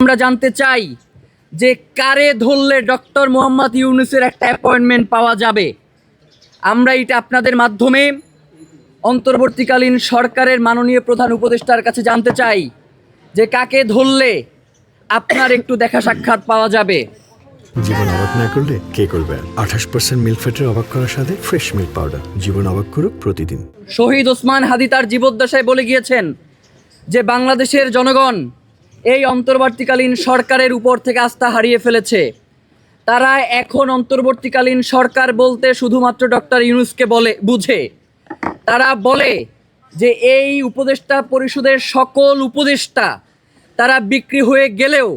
আমরা জানতে চাই যে কারে ধরলে ডক্টর মোহাম্মদ ইউনুসের একটা অ্যাপয়েন্টমেন্ট পাওয়া যাবে। আমরা এটা আপনাদের মাধ্যমে অন্তর্বর্তীকালীন সরকারের মাননীয় প্রধান উপদেষ্টার কাছে জানতে চাই যে কাকে ধরলে আপনার একটু দেখা সাক্ষাৎ পাওয়া যাবে। জীবন অবাক না করলে কে করবে? আঠাশ পার্সেন্ট মিল্ক ফ্যাটের অবাক করার সাথে ফ্রেশ মিল্ক পাউডার জীবন অবাক করুক প্রতিদিন। শহীদ ওসমান হাদি তার জীবদ্দশায় বলে গিয়েছেন যে বাংলাদেশের জনগণ এই অন্তর্বর্তীকালীন সরকারের উপর থেকে আস্থা হারিয়ে ফেলেছে। তারা এখন অন্তর্বর্তীকালীন সরকার বলতে শুধুমাত্র ডক্টর ইউনুসকে বলে, বুঝে। তারা বলে যে এই উপদেষ্টা পরিষদের সকল উপদেষ্টা তারা বিক্রি হয়ে গেলেও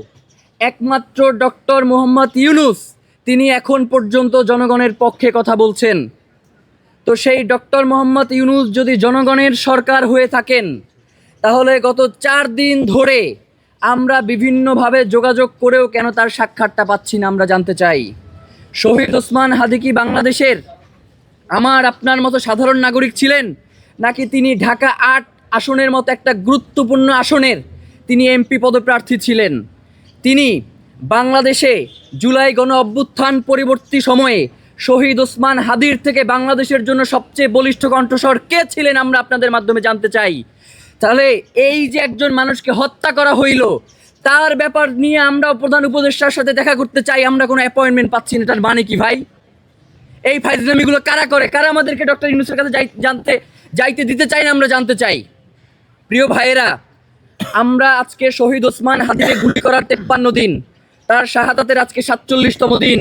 একমাত্র ডক্টর মোহাম্মদ ইউনুস তিনি এখন পর্যন্ত জনগণের পক্ষে কথা বলছেন। তো সেই ডক্টর মোহাম্মদ ইউনুস যদি জনগণের সরকার হয়ে থাকেন, তাহলে গত চার দিন ধরে আমরা বিভিন্নভাবে যোগাযোগ করেও কেন তার সাক্ষাৎটা পাচ্ছি না আমরা জানতে চাই। শহীদ ওসমান হাদি কি বাংলাদেশের? আমার আপনার মতো সাধারণ নাগরিক ছিলেন? নাকি তিনি ঢাকা আট আসনের মতো একটা গুরুত্বপূর্ণ আসনের তিনি এমপি পদপ্রার্থী ছিলেন? তিনি বাংলাদেশে জুলাই গণ অভ্যুত্থান পরিবর্তী সময়ে শহীদ ওসমান হাদির থেকে বাংলাদেশের জন্য সবচেয়ে বলিষ্ঠ কণ্ঠস্বর কে ছিলেন আমরা আপনাদের মাধ্যমে জানতে চাই। তাহলে এই যে একজন মানুষকে হত্যা করা হইল, তার ব্যাপার নিয়ে আমরা প্রধান উপদেষ্টার সাথে দেখা করতে চাই, আমরা কোনো অ্যাপয়েন্টমেন্ট পাচ্ছি না, তার মানে কি ভাই? এই ফাইজলামিগুলো কারা করে? কারা আমাদেরকে ডক্টর ইউনুসের কাছে যাই জানতে যাইতে দিতে চাই না আমরা জানতে চাই? প্রিয় ভাইয়েরা, আমরা আজকে শহীদ ওসমান হাদিকে গুলি করার তেপ্পান্ন দিন, তার শাহাদাতের আজকে সাতচল্লিশতম দিন।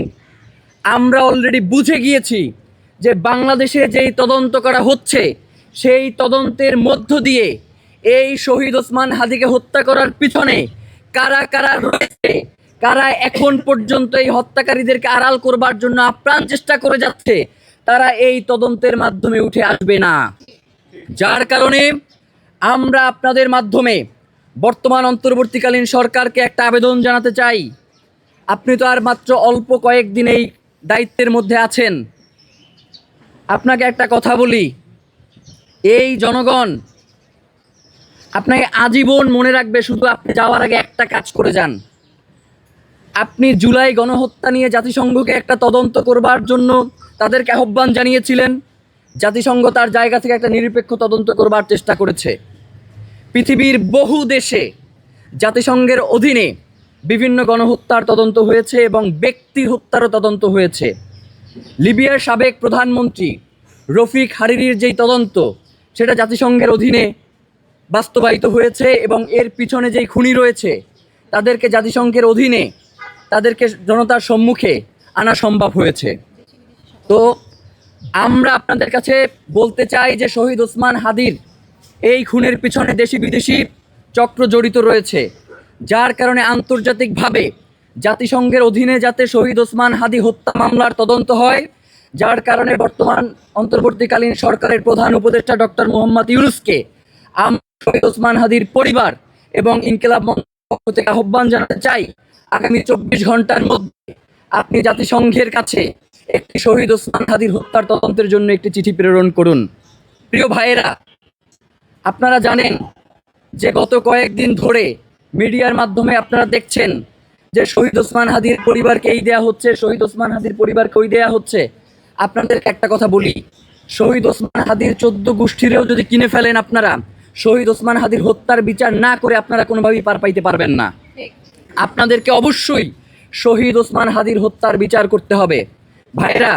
আমরা অলরেডি বুঝে গিয়েছি যে বাংলাদেশে যেই তদন্ত করা হচ্ছে, সেই তদন্তের মধ্য দিয়ে এই শহীদ ওসমান হাদিকে হত্যা করার পিছনে কারা কারা রয়েছে, কারা এখন পর্যন্ত এই হত্যাকারীদেরকে আড়াল করবার জন্য আপ্রাণ চেষ্টা করে যাচ্ছে, তারা এই তদন্তের মাধ্যমে উঠে আসবে না। যার কারণে আমরা আপনাদের মাধ্যমে বর্তমান অন্তর্বর্তীকালীন সরকারকে একটা আবেদন জানাতে চাই। আপনি তো আর মাত্র অল্প কয়েকদিন এই দায়িত্বের মধ্যে আছেন। আপনাকে একটা কথা বলি, এই জনগণ আপনাকে আজীবন মনে রাখবে, শুধু আপনি যাওয়ার আগে একটা কাজ করে যান। আপনি জুলাই গণহত্যা নিয়ে জাতিসংঘকে একটা তদন্ত করবার জন্য তাদেরকে আহ্বান জানিয়েছিলেন। জাতিসংঘ তার জায়গা থেকে একটা নিরপেক্ষ তদন্ত করবার চেষ্টা করেছে। পৃথিবীর বহু দেশে জাতিসংঘের অধীনে বিভিন্ন গণহত্যার তদন্ত হয়েছে এবং ব্যক্তি হত্যারও তদন্ত হয়েছে। লিবিয়ার সাবেক প্রধানমন্ত্রী রফিক হারিরির যেই তদন্ত, সেটা জাতিসংঘের অধীনে বাস্তবায়িত হয়েছে এবং এর পিছনে যেই খুনি রয়েছে, তাদেরকে জাতিসংঘের অধীনে, তাদেরকে জনতার সম্মুখে আনা সম্ভব হয়েছে। তো আমরা আপনাদের কাছে বলতে চাই যে শহীদ ওসমান হাদির এই খুনের পিছনে দেশি বিদেশি চক্র জড়িত রয়েছে, যার কারণে আন্তর্জাতিকভাবে জাতিসংঘের অধীনে যাতে শহীদ ওসমান হাদি হত্যা মামলার তদন্ত হয়, যার কারণে বর্তমান অন্তর্বর্তীকালীন সরকারের প্রধান উপদেষ্টা ডক্টর মোহাম্মদ ইউনুসকে শহীদ ওসমান হাদির পরিবার এবং ইনকিলাব পক্ষ থেকে আহ্বান জানাতে চাই, আগামী চব্বিশ ঘণ্টার মধ্যে আপনি জাতিসংঘের কাছে একটি শহীদ ওসমান হাদির হত্যার তদন্তের জন্য একটি চিঠি প্রেরণ করুন। প্রিয় ভাইয়েরা, আপনারা জানেন যে গত কয়েকদিন ধরে মিডিয়ার মাধ্যমে আপনারা দেখছেন যে শহীদ ওসমান হাদির পরিবারকে এই দেয়া হচ্ছে, শহীদ ওসমান হাদির পরিবারকে ওই দেয়া হচ্ছে। আপনাদেরকে একটা কথা বলি, শহীদ ওসমান হাদির চোদ্দ গোষ্ঠীরেও যদি কিনে ফেলেন আপনারা শহীদ ওসমান হাদির হত্যার বিচার না করে আপনারা কোনোভাবেই পার পাইতে পারবেন না। আপনাদেরকে অবশ্যই শহীদ ওসমান হাদির হত্যার বিচার করতে হবে। ভাইরা